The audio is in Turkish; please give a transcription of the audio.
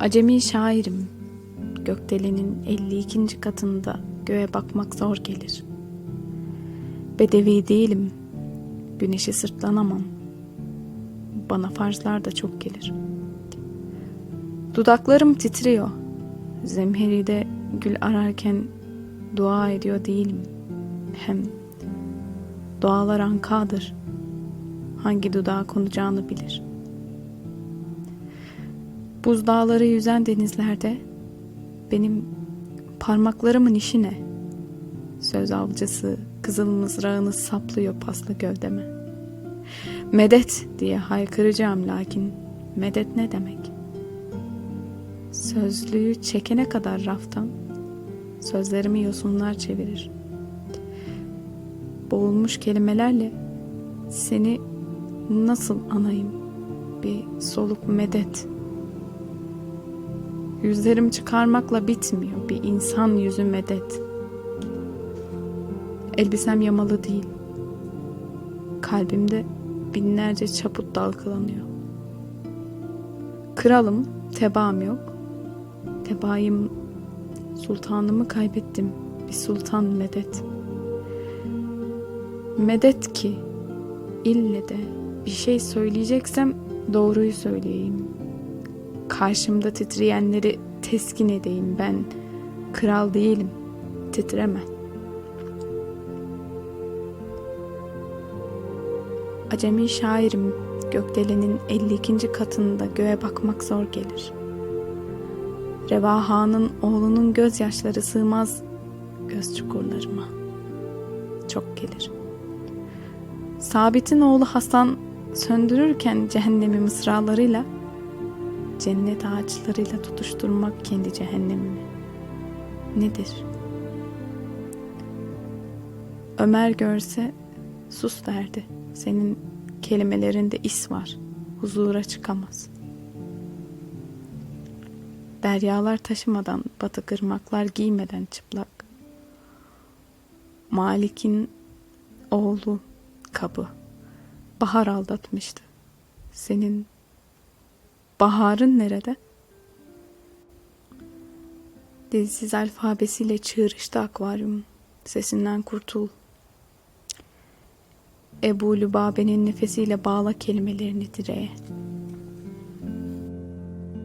Acemi şairim. Gökdelenin 52. katında göğe bakmak zor gelir. Bedevi değilim. Güneşi sırtlanamam. Bana farzlar da çok gelir. Dudaklarım titriyor. Zemheride gül ararken dua ediyor değilim. Hem dualar ankadır. Hangi dudağa konacağını bilir. Buzdağları yüzen denizlerde benim parmaklarımın işi ne? Söz avcısı kızıl mızrağını saplıyor paslı gövdeme. Medet diye haykıracağım lakin medet ne demek? Sözlüğü çekene kadar raftan sözlerimi yosunlar çevirir. Boğulmuş kelimelerle seni nasıl anayım? Bir soluk medet. Yüzlerim çıkarmakla bitmiyor. Bir insan yüzü medet. Elbisem yamalı değil. Kalbimde binlerce çaput dalgalanıyor. Kralım, tebaam yok. Tebaayım, sultanımı kaybettim. Bir sultan medet. Medet ki ille de bir şey söyleyeceksem doğruyu söyleyeyim. Karşımda titreyenleri teskin edeyim ben. Kral değilim, titreme. Acemi şairim gökdelenin 52. katında göğe bakmak zor gelir. Revaha'nın oğlunun gözyaşları sığmaz göz çukurlarıma. Çok gelir. Sabit'in oğlu Hasan söndürürken cehennemi mısralarıyla cennet ağaçlarıyla tutuşturmak kendi cehennemimi. Nedir? Ömer görse sus derdi. Senin kelimelerinde is var. Huzura çıkamaz. Deryalar taşımadan, batı kırmaklar giymeden çıplak. Malik'in oğlu kabı. Bahar aldatmıştı. Senin baharın nerede? Dilsiz alfabesiyle çığırıştı akvaryum. Sesinden kurtul. Ebu Lübabe'nin nefesiyle bağla kelimelerini direğe.